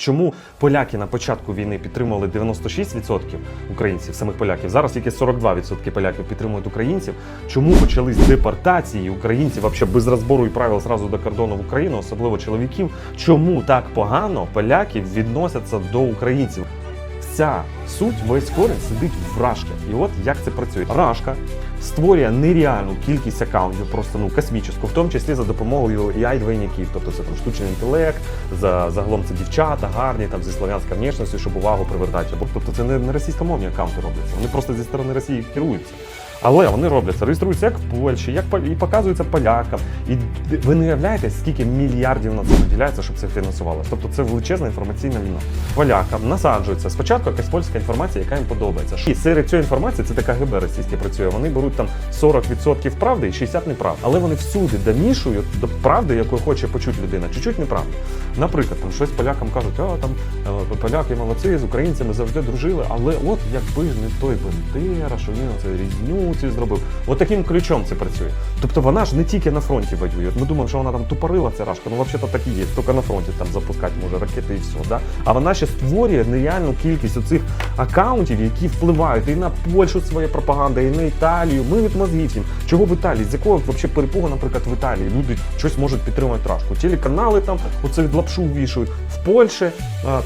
Чому поляки на початку війни підтримували 96% українців, самих поляків? Зараз тільки 42% поляків підтримують українців. Чому почались депортації українців вообще без розбору і правил зразу до кордону в Україну, особливо чоловіків? Чому так погано поляки відносяться до українців? Вся суть весь корінь сидить в Рашки. І от як це працює? Рашка створює нереальну кількість акаунтів, просто ну космічну, в тому числі за допомогою ai двойників тобто це там штучний інтелект, за загалом це дівчата, гарні там зі слов'янська внешністю, щоб увагу привертати. Тобто це не, не російськомовні акаунти робляться. Вони просто зі сторони Росії керуються. Але вони робляться, реєструються як в Польщі, як і показуються полякам. І ви не уявляєте, скільки мільярдів на це виділяється, щоб це фінансувалося. Тобто це величезна інформаційна війна. Полякам насаджується спочатку якась польська інформація, яка їм подобається. І серед цієї інформації це така ГБ російське працює. Вони беруть там 40% правди і 60% неправди. Але вони всюди домішують до правди, яку хоче почути людина, чуть-чуть неправду. Наприклад, там щось полякам кажуть, а там е, поляки молодці, з українцями завжди дружили, але от якби ж не той Бендера, що він оце різню цю зробив. От таким ключом це працює. Тобто вона ж не тільки на фронті воює. Ми думаємо, що вона там тупорила ця рашка. Ну взагалі так і є. Тільки на фронті там запускати може ракети і все. Да? А вона ще створює нереальну кількість оцих акаунтів, які впливають і на Польщу своя пропаганда, і на Італію. Ми від мозгів їм. Чого в Італії? З якого взагалі перепугу, наприклад, в Італії люди щось можуть підтримувати рашку. Телеканали там оцих лапшу вішають. В Польщі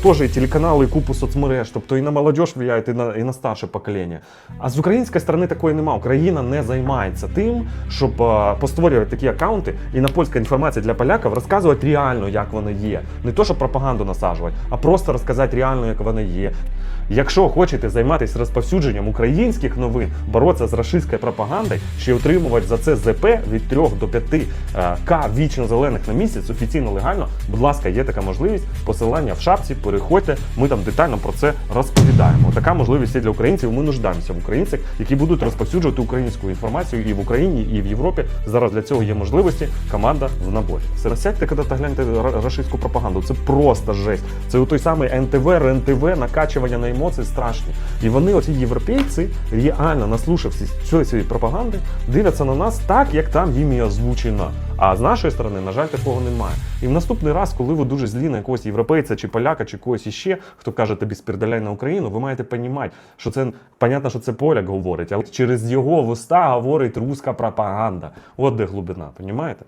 теж і телеканали, і купу соцмереж, тобто і на молодіж впливають, і на, і на старше покоління. А з української сторони такої Україна не займається тим, щоб постворювати такі акаунти і на польська інформація для поляків розказувати реально, як воно є. Не то, щоб пропаганду насаджувати, а просто розказати реально, як воно є. Якщо хочете займатися розповсюдженням українських новин, боротися з рашистською пропагандою, ще отримувати за це ЗП від 3 до 5 е, вічно зелених на місяць, офіційно легально, будь ласка, є така можливість. Посилання в шапці, переходьте. Ми там детально про це розповідаємо. Така можливість є для українців. Ми нуждаємося в українцях, які будуть розповсюджувати українську інформацію і в Україні, і в Європі. Зараз для цього є можливості. Команда в наборі. Сядьте, коли та гляньте ра- рашистську пропаганду. Це просто жесть. Це у той самий НТВ, РНТВ, накачування на емоції страшні. І вони, оці європейці, реально наслушавшись цієї цієї пропаганди, дивляться на нас так, як там їм і озвучено. А з нашої сторони, на жаль, такого немає. І в наступний раз, коли ви дуже злі на якогось європейця чи поляка, чи когось іще, хто каже тобі спірдаляй на Україну, ви маєте розуміти, що це понятно, що це поляк говорить, але через його вуста говорить руська пропаганда. От де глибина, розумієте?